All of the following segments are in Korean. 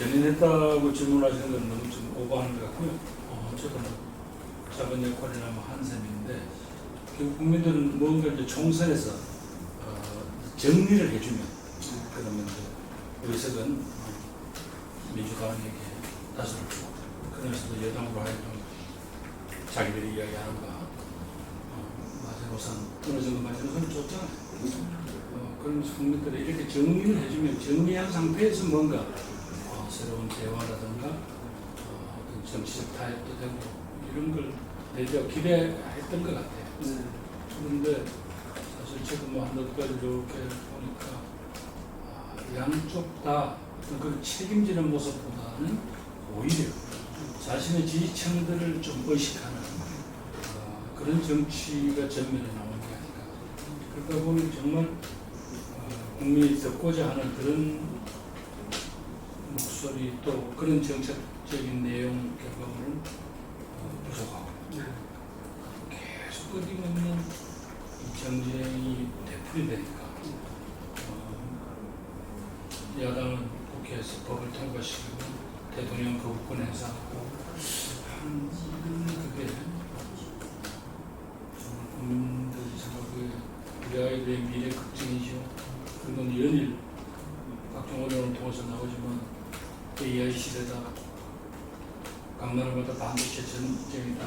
견인했다고 질문하시는 건 너무 좀 오버하는 것 같고요. 어, 저도 뭐 작은 역할이나 뭐한 셈인데 결국 국민들은 뭔가 이제 총선에서 어, 정리를 해주면 그러면 이제 의석은 어, 민주당에게 다수를 주고 그러면서도 여당으로 하여금 자기들이 이야기하는 바 어, 마세노선 어느 정도 마세노선 줬잖아요. 어, 그러면서 국민들이 이렇게 정리를 해주면 정리한 상태에서 뭔가 어, 새로운 대화라든가 어, 어떤 정치적 타협도 되고 이런 걸 내가 기대했던 것 같아요. 그런데 사실 지금 뭐 한몇가지 이렇게 보니까 아, 양쪽 다 어떤 그 책임지는 모습보다는 오히려 자신의 지지층들을 좀 의식하는 어, 그런 정치가 전면에 나오는 게 아닌가. 그러다 보니 정말 어, 국민이 듣고자 하는 그런 목소리 또 그런 정책적인 내용 결과물은 어, 부족하고 계속 끊임없는 이 정쟁이 되풀이 되니까 어, 야당은 국회에서 법을 통과시키고 대통령 거부권 행사하고 한 그게 정말 국민들이 생각하기에 우리 아이들의 미래 걱정이죠. 그리고 연일 각종 언론을 통해서 나오지만 AI 시대다 강남마다 반드시 전쟁이다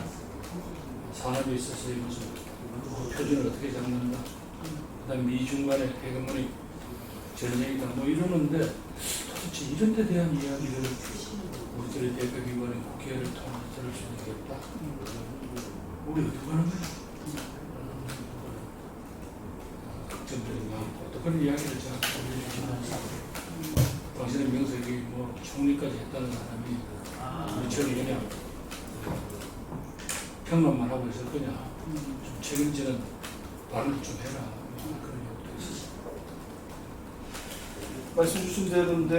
산업에 있어서의 무슨 표준을 어떻게 잡는다. 그다음 미중 간의 해경문의 전쟁이다. 뭐 이러는데 도대체 이런 데 대한 이야기를 우리들의 대표기관인 국회를 통해서 들을 수 없다? 우리 어떻게 하는 거야? 걱정되는 마음고 또 그런 이야기를 제가 올려주시면서 당신의 명색이 뭐 총리까지 했다는 사람이 미천이 그냥 평론만 하고 있을 거냐. 좀 책임지는 발언을 좀 해라. 그런 욕도 있었어요. 말씀 주신 대로인데